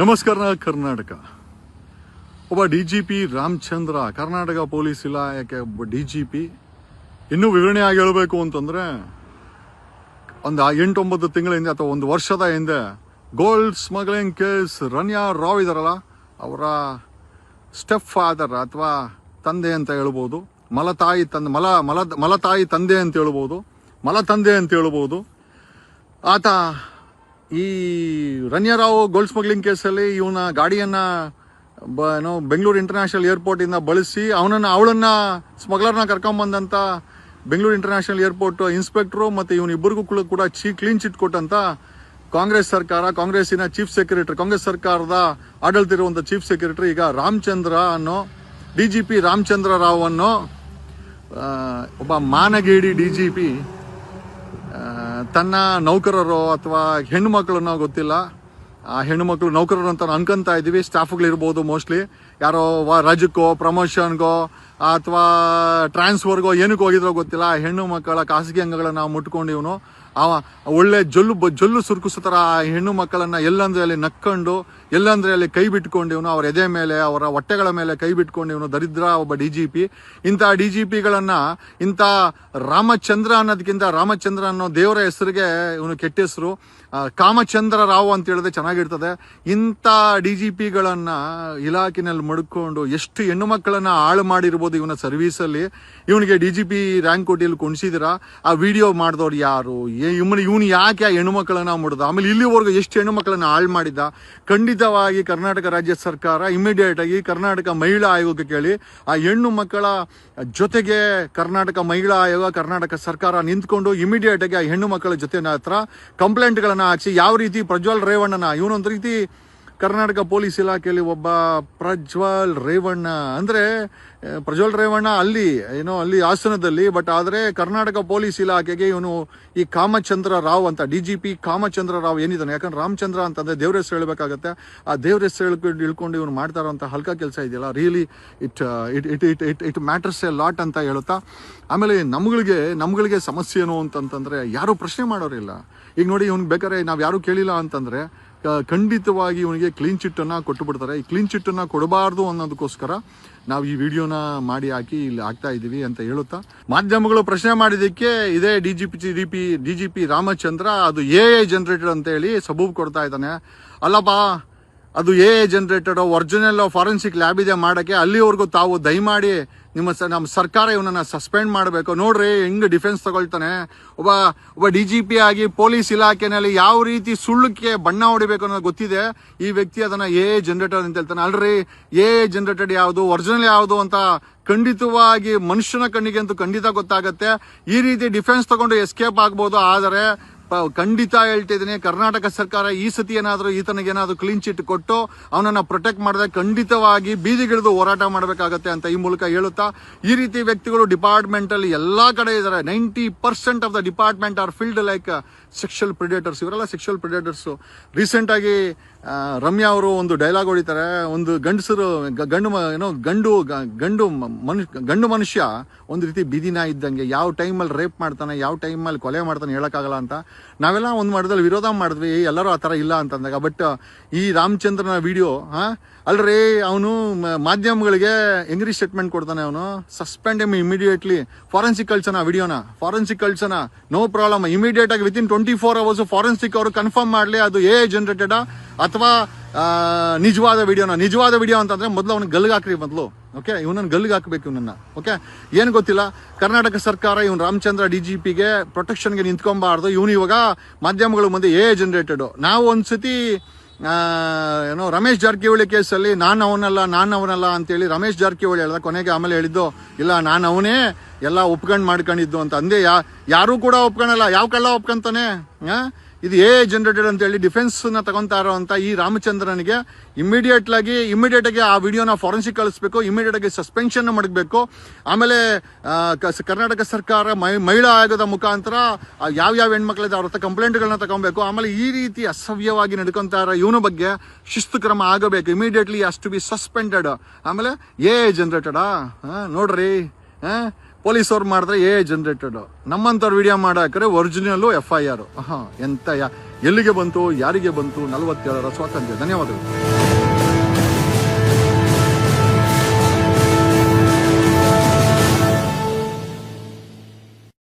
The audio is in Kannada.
ನಮಸ್ಕಾರ, ಕರ್ನಾಟಕ. ಒಬ್ಬ D G P Ramachandra, Karnataka police ಇಲಾಖೆ ಒಬ್ಬ ಡಿ ಜಿ ಪಿ. ಇನ್ನೂ ವಿವರಣೆಯಾಗಿ ಹೇಳಬೇಕು ಅಂತಂದರೆ, ಒಂದು ಎಂಟೊಂಬತ್ತು ತಿಂಗಳ ಹಿಂದೆ ಅಥವಾ ಒಂದು ವರ್ಷದ ಹಿಂದೆ gold smuggling case Ranya Rao ಇದಾರಲ್ಲ, ಅವರ ಸ್ಟೆಪ್ ಫಾದರ್ ಅಥವಾ ತಂದೆ ಅಂತ ಹೇಳ್ಬೋದು, ಮಲತಾಯಿ ತಂದೆ ಮಲ ಮಲ ಮಲತಾಯಿ ತಂದೆ ಅಂತ ಹೇಳ್ಬೋದು ಮಲ ತಂದೆ ಅಂತ ಹೇಳ್ಬೋದು. ಆತ ಈ ರನ್ಯರಾವ್ ಗೋಲ್ಡ್ ಸ್ಮಗ್ಲಿಂಗ್ ಕೇಸಲ್ಲಿ ಇವನ ಗಾಡಿಯನ್ನ ಬ ಏನೋ ಬೆಂಗಳೂರು ಇಂಟರ್ನ್ಯಾಷನಲ್ ಏರ್ಪೋರ್ಟ್ ಇಂದ ಬಳಸಿ ಅವನನ್ನ, ಅವಳನ್ನ ಸ್ಮಗ್ಲರ್ನ ಕರ್ಕೊಂಬಂದಂಥ ಬೆಂಗಳೂರು ಇಂಟರ್ನ್ಯಾಷನಲ್ ಏರ್ಪೋರ್ಟ್ ಇನ್ಸ್ಪೆಕ್ಟ್ರು ಮತ್ತೆ ಇವನಿಬ್ಬರಿಗೂ ಕೂಡ ಚೀ ಕ್ಲೀನ್ ಚಿಟ್ ಕೊಟ್ಟಂತ ಕಾಂಗ್ರೆಸ್ ಸರ್ಕಾರ, ಕಾಂಗ್ರೆಸ್ಸಿನ ಚೀಫ್ ಸೆಕ್ರೆಟರಿ ಕಾಂಗ್ರೆಸ್ ಸರ್ಕಾರದ ಆಡಳಿತ ಇರುವಂಥ ಚೀಫ್ ಸೆಕ್ರೆಟರಿ ಈಗ ರಾಮಚಂದ್ರ ಅನ್ನೋ D G P Ramachandra Rao ಅನ್ನೋ ಒಬ್ಬ ಮಾನಗೇಡಿ ಡಿ ಜಿ ಪಿ ತನ್ನ ನೌಕರರು ಅಥವಾ ಹೆಣ್ಣು ಮಕ್ಕಳನ್ನೋ ಗೊತ್ತಿಲ್ಲ. ಆ ಹೆಣ್ಣು ಮಕ್ಕಳು ನೌಕರರು ಅಂತ ಅನ್ಕೊಂತ ಇದೀವಿ ಸ್ಟಾಫ್ಗಳಿರ್ಬೋದು ಮೋಸ್ಟ್ಲಿ. ಯಾರೋ ರಜಕ್ಕೋ, ಪ್ರಮೋಷನ್ಗೋ ಅಥವಾ ಟ್ರಾನ್ಸ್ಫರ್ಗೋ ಏನಕ್ಕೆ ಹೋಗಿದ್ರೋ ಗೊತ್ತಿಲ್ಲ. ಹೆಣ್ಣು ಮಕ್ಕಳ ಖಾಸಗಿ ಅಂಗಗಳನ್ನ ನಾವು ಮುಟ್ಕೊಂಡು ಇವನು ಅವ ಒಳ್ಳೆ ಜೊಲ್ಲು ಜೊಲ್ಲು ಸುರುಕಿಸೋ ಥರ ಆ ಹೆಣ್ಣು ಮಕ್ಕಳನ್ನ ಎಲ್ಲಂದ್ರೆ ಅಲ್ಲಿ ನಕ್ಕೊಂಡು, ಎಲ್ಲಂದ್ರೆ ಅಲ್ಲಿ ಕೈ ಬಿಟ್ಕೊಂಡು ಇವನು ಅವರ ಎದೆ ಮೇಲೆ, ಅವರ ಹೊಟ್ಟೆಗಳ ಮೇಲೆ ಕೈ ಬಿಟ್ಕೊಂಡು ಇವನು ದರಿದ್ರ ಒಬ್ಬ ಡಿ ಜಿ ಪಿ ಇಂಥ ಡಿ ಜಿ ಪಿಗಳನ್ನು ಇಂಥ ರಾಮಚಂದ್ರ ಅನ್ನೋದಕ್ಕಿಂತ ರಾಮಚಂದ್ರ ಅನ್ನೋ ದೇವರ ಹೆಸರಿಗೆ ಇವನು ಕೆಟ್ಟ ಹೆಸರು. ಕಾಮಚಂದ್ರ ರಾವ್ ಅಂತ ಹೇಳಿದ್ರೆ ಚೆನ್ನಾಗಿರ್ತದೆ. ಇಂಥ ಡಿ ಜಿ ಪಿಗಳನ್ನು ಇಲಾಖೆನಲ್ಲಿ ಮಡ್ಕೊಂಡು ಎಷ್ಟು ಹೆಣ್ಣು ಮಕ್ಕಳನ್ನ ಹಾಳು ಮಾಡಿರ್ಬೋದು ಇವನ ಸರ್ವೀಸಲ್ಲಿ ಇವನಿಗೆ ಡಿ ಜಿ ಪಿ ರ್ಯಾಂಕ್ ಕೊಟ್ಟಿಲ್ಲಿ ಇಲ್ಲಿ ಆ ವಿಡಿಯೋ ಮಾಡಿದವ್ರು ಯಾರು? ಇವನು ಇವನು ಯಾಕೆ ಆ ಹೆಣ್ಣು ಮಕ್ಕಳನ್ನ ಮುಡ್ದ? ಆಮೇಲೆ ಇಲ್ಲಿವರೆಗೂ ಎಷ್ಟು ಹೆಣ್ಣು ಮಕ್ಕಳನ್ನ ಹಾಳು ಮಾಡಿದ್ದ? ಖಂಡಿತವಾಗಿ ಕರ್ನಾಟಕ ರಾಜ್ಯ ಸರ್ಕಾರ ಇಮಿಡಿಯೇಟ್ ಆಗಿ ಕರ್ನಾಟಕ ಮಹಿಳಾ ಆಯೋಗಕ್ಕೆ ಕೇಳಿ, ಆ ಹೆಣ್ಣು ಮಕ್ಕಳ ಜೊತೆಗೆ ಕರ್ನಾಟಕ ಮಹಿಳಾ ಆಯೋಗ, ಕರ್ನಾಟಕ ಸರ್ಕಾರ ನಿಂತ್ಕೊಂಡು ಇಮಿಡಿಯೇಟ್ ಆಗಿ ಆ ಹೆಣ್ಣು ಮಕ್ಕಳ ಜೊತೆ ಹತ್ರ ಕಂಪ್ಲೇಂಟ್ಗಳನ್ನು ಹಾಕಿಸಿ, ಯಾವ ರೀತಿ ಪ್ರಜ್ವಲ್ ರೇವಣ್ಣನ, ಇವನೊಂದು ರೀತಿ ಕರ್ನಾಟಕ ಪೊಲೀಸ್ ಇಲಾಖೆಯಲ್ಲಿ ಒಬ್ಬ ಪ್ರಜ್ವಲ್ ರೇವಣ್ಣ. ಅಂದ್ರೆ ಪ್ರಜ್ವಲ್ ರೇವಣ್ಣ ಅಲ್ಲಿ, ಏನೋ ಅಲ್ಲಿ ಹಾಸನದಲ್ಲಿ, ಬಟ್ ಆದ್ರೆ ಕರ್ನಾಟಕ ಪೊಲೀಸ್ ಇಲಾಖೆಗೆ ಇವನು ಈ ಕಾಮಚಂದ್ರ ರಾವ್ ಅಂತ, D G P Kamachandra Rao ಏನಿದ್ದಾನೆ, ಯಾಕಂದ್ರೆ ರಾಮಚಂದ್ರ ಅಂತಂದರೆ ದೇವ್ರ ಹೆಸರು ಹೇಳ್ಬೇಕಾಗತ್ತೆ. ಆ ದೇವ್ರ ಹೆಸರು ಹೇಳ್ಕೊಂಡು ಇಳ್ಕೊಂಡು ಇವನು ಮಾಡ್ತಾ ಇರೋಂಥ ಹಲ್ಕ ಕೆಲಸ ಇದೆಯಲ್ಲ really it it it it it it matters a lot ಅಂತ ಹೇಳುತ್ತಾ. ಆಮೇಲೆ ನಮ್ಗಳಿಗೆ ನಮ್ಗಳಿಗೆ ಸಮಸ್ಯೆ ಏನು ಅಂತಂತಂದರೆ, ಯಾರು ಪ್ರಶ್ನೆ ಮಾಡೋರಿಲ್ಲ. ಈಗ ನೋಡಿ, ಇವ್ನಿಗೆ ಬೇಕಾದ್ರೆ ನಾವು ಯಾರು ಕೇಳಿಲ್ಲ ಅಂತಂದ್ರೆ ಖಂಡಿತವಾಗಿ ಇವನಿಗೆ ಕ್ಲೀನ್ ಚಿಟ್ ಅನ್ನ ಕೊಟ್ಟು ಬಿಡ್ತಾರೆ ಈ ಕ್ಲೀನ್ ಚಿಟ್ ಅನ್ನ ಕೊಡಬಾರ್ದು ಅನ್ನೋದಕ್ಕೋಸ್ಕರ ನಾವು ಈ ವಿಡಿಯೋನ ಮಾಡಿ ಹಾಕಿ ಇಲ್ಲಿ ಹಾಕ್ತಾ ಇದ್ದೀವಿ ಅಂತ ಹೇಳುತ್ತಾ. ಮಾಧ್ಯಮಗಳು ಪ್ರಶ್ನೆ ಮಾಡಿದ್ದಕ್ಕೆ ಇದೇ D G P D P D G P Ramachandra, ಅದು ಎ ಎ ಜನರೇಟೆಡ್ ಅಂತ ಹೇಳಿ ಸಬೂಬ್ ಕೊಡ್ತಾ ಇದ್ದಾನೆ. ಅಲ್ಲಪ್ಪ ಅದು AI generated original forensic lab ಇದೆ ಮಾಡಕ್ಕೆ. ಅಲ್ಲಿವರೆಗೂ ತಾವು ದಯಮಾಡಿ ನಿಮ್ಮ ನಮ್ಮ ಸರ್ಕಾರ ಇವನನ್ನ ಸಸ್ಪೆಂಡ್ ಮಾಡಬೇಕು. ನೋಡ್ರಿ, ಹೆಂಗ್ ಡಿಫೆನ್ಸ್ ತಗೊಳ್ತಾನೆ. ಒಬ್ಬ ಒಬ್ಬ ಡಿ ಜಿ ಪಿ ಆಗಿ ಪೊಲೀಸ್ ಇಲಾಖೆನಲ್ಲಿ ಯಾವ ರೀತಿ ಸುಳ್ಳುಕ್ಕೆ ಬಣ್ಣ ಹೊಡಿಬೇಕು ಅನ್ನೋದು ಗೊತ್ತಿದೆ. ಈ ವ್ಯಕ್ತಿ ಅದನ್ನ ಎ ಜನರೇಟರ್ ಅಂತ ಹೇಳ್ತಾನೆ. ಅಲ್ರಿ ಎ ಜನರೇಟೆಡ್ ಯಾವುದು ಒರಿಜಿನಲ್ ಯಾವುದು ಅಂತ ಖಂಡಿತವಾಗಿ ಮನುಷ್ಯನ ಕಣ್ಣಿಗೆ ಅಂತೂ ಖಂಡಿತ ಗೊತ್ತಾಗುತ್ತೆ. ಈ ರೀತಿ ಡಿಫೆನ್ಸ್ ತಗೊಂಡು ಎಸ್ಕೇಪ್ ಆಗ್ಬೋದು. ಆದರೆ ಖಂಡಿತ ಹೇಳ್ತಿದ್ದೀನಿ ಕರ್ನಾಟಕ ಸರ್ಕಾರ ಈ ಸತಿ ಏನಾದರೂ ಈತನಿಗೆ ಏನಾದರೂ ಕ್ಲೀನ್ ಚಿಟ್ ಕೊಟ್ಟು ಅವನನ್ನು ಪ್ರೊಟೆಕ್ಟ್ ಮಾಡಿದ್ರೆ ಖಂಡಿತವಾಗಿ ಬೀದಿಗಿಳಿದು ಹೋರಾಟ ಮಾಡಬೇಕಾಗತ್ತೆ ಅಂತ ಈ ಮೂಲಕ ಹೇಳುತ್ತಾ ಈ ರೀತಿ ವ್ಯಕ್ತಿಗಳು ಡಿಪಾರ್ಟ್ಮೆಂಟಲ್ಲಿ ಎಲ್ಲ ಕಡೆ ಇದ್ದಾರೆ ninety percent of the department are field like sexual predators ಇವರೆಲ್ಲ ಸೆಕ್ಷುವಲ್ ಪ್ರಿಡೇಟರ್ಸು ರೀಸೆಂಟ್ ಆಗಿ ಆ, ರಮ್ಯಾ ಅವರು ಒಂದು ಡೈಲಾಗ್ ಹೊಡಿತಾರೆ. ಒಂದು ಗಂಡಸರು ಗಂಡು ಏನೋ, ಗಂಡು ಗಂಡು ಮನುಷ್ಯ ಗಂಡು ಮನುಷ್ಯ ಒಂದು ರೀತಿ ಬಿದಿನ ಇದ್ದಂಗೆ ಯಾವ ಟೈಮಲ್ಲಿ ರೇಪ್ ಮಾಡ್ತಾನೆ, ಯಾವ ಟೈಮಲ್ಲಿ ಕೊಲೆ ಮಾಡ್ತಾನೆ ಹೇಳೋಕ್ಕಾಗಲ್ಲ ಅಂತ. ನಾವೆಲ್ಲ ಒಂದು ಮಾಡಿದಲ್ಲಿ ವಿರೋಧ ಮಾಡಿದ್ವಿ ಎಲ್ಲರೂ ಆ ಥರ ಇಲ್ಲ ಅಂತಂದಾಗ. ಬಟ್ ಈ ರಾಮಚಂದ್ರನ ವಿಡಿಯೋ ಹಾಂ, ಅಲ್ರಿ ಅವನು ಮಾಧ್ಯಮಗಳಿಗೆ ಹೆಂಗ್ರಿ ಸ್ಟೇಟ್ಮೆಂಟ್ ಕೊಡ್ತಾನೆ ಅವನು. ಸಸ್ಪೆಂಡ್ ಎಂ ಇಮಿಡಿಯೇಟ್ಲಿ ಫಾರೆನ್ಸಿಕ್ ಕಳ್ಸೋಣ ವಿಡಿಯೋನ ಫಾರೆನ್ಸಿಕ್ ಕಳ್ಸೋಣ ನೋ ಪ್ರಾಬ್ಲಮ್ ಇಮಿಡಿಯೇಟ್ ಆಗಿ within twenty four hours forensic ಅವರು ಕನ್ಫರ್ಮ್ ಮಾಡಲಿ, ಅದು ಎ ಜನರೇಟೆಡ್ ಅಥವಾ ನಿಜವಾದ ವಿಡಿಯೋನ, ನಿಜವಾದ ವಿಡಿಯೋ ಅಂತಂದ್ರೆ ಮೊದಲು ಅವ್ನಿಗೆ ಗಲ್ಲಿಗೆ ಹಾಕ್ರಿ ಮೊದಲು ಓಕೆ ಇವನನ್ನ ಗಲ್ಲಿಗೆ ಹಾಕಬೇಕು ಇವನನ್ನ ಓಕೆ ಏನು ಗೊತ್ತಿಲ್ಲ, ಕರ್ನಾಟಕ ಸರ್ಕಾರ ಇವನು ರಾಮಚಂದ್ರ ಡಿ ಜಿ ಪಿಗೆ ಪ್ರೊಟೆಕ್ಷನ್ಗೆ ನಿಂತ್ಕೊಂಬಾರ್ದು, ಇವನು ಇವಾಗ ಮಾಧ್ಯಮಗಳ ಮುಂದೆ ಎ ಜನರೇಟೆಡ್ ನಾವು ಒಂದ್ಸತಿ ಸತಿ ಏನೋ ರಮೇಶ್ ಜಾರಕಿಹೊಳಿ ಕೇಸಲ್ಲಿ ನಾನು ಅವನಲ್ಲ ನಾನು ಅವನಲ್ಲ ಅಂತೇಳಿ ರಮೇಶ್ ಜಾರಕಿಹೊಳಿ ಹೇಳ್ದ, ಕೊನೆಗೆ ಆಮೇಲೆ ಹೇಳಿದ್ದು, ಇಲ್ಲ, ನಾನು ಅವನೇ ಎಲ್ಲ ಒಪ್ಕೊಂಡು ಮಾಡ್ಕೊಂಡಿದ್ದು ಅಂತ. ಅಂದೆ ಯಾ, ಯಾರೂ ಕೂಡ ಒಪ್ಕೊಳಲ್ಲ, ಯಾವ ಕಳ್ಳ ಒಪ್ಕೊಂತಾನೆ? ಇದು ಎ ಜನರೇಟೆಡ್ ಅಂತ ಹೇಳಿ ಡಿಫೆನ್ಸ್ನ ತಗೊಂತಾ ಇರೋಂತ ಈ ರಾಮಚಂದ್ರನಿಗೆ ಇಮಿಡಿಯೇಟ್ ಆಗಿ ಆ ವಿಡಿಯೋನ ಫಾರೆನ್ಸಿಕ್ ಕಳಿಸ್ಬೇಕು ಇಮಿಡಿಯೇಟ್ ಆಗಿ ಸಸ್ಪೆನ್ಷನ್ ಮಾಡಬೇಕು ಆಮೇಲೆ ಕರ್ನಾಟಕ ಸರ್ಕಾರ ಮಹಿ- ಮಹಿಳಾ ಆಯೋಗದ ಮುಖಾಂತರ ಯಾವ ಯಾವ ಹೆಣ್ಮಕ್ಳಿದೆ ಅವ್ರ ಹತ್ರ ಕಂಪ್ಲೇಂಟ್ಗಳನ್ನ ತಗೊಬೇಕು. ಆಮೇಲೆ ಈ ರೀತಿ ಅಸಭ್ಯವಾಗಿ ನಡ್ಕೊಂತ ಇರೋ ಇವನ ಬಗ್ಗೆ ಶಿಸ್ತು ಕ್ರಮ ಆಗಬೇಕು. ಇಮಿಡಿಯೇಟ್ಲಿ ಅಷ್ಟು ಬಿ ಸಸ್ಪೆಂಡೆಡ್ ಆಮೇಲೆ ಎ ಜನರೇಟೆಡಾ ನೋಡ್ರಿ. ಆ, ಪೊಲೀಸವ್ರು ಮಾಡಿದ್ರೆ ಏ ಜನರೇಟೆಡ್ ನಮ್ಮಂಥವ್ರು ವಿಡಿಯೋ ಮಾಡಾಕ್ರೆ ಒರಿಜಿನಲ್ಲು ಎಫ್ ಐ ಆರ್ ಹಾಂ ಎಂತ ಯಾ ಎಲ್ಲಿಗೆ ಬಂತು, ಯಾರಿಗೆ ಬಂತು, ನಲವತ್ತೇಳರ ಸ್ವಾತಂತ್ರ್ಯ. ಧನ್ಯವಾದಗಳು.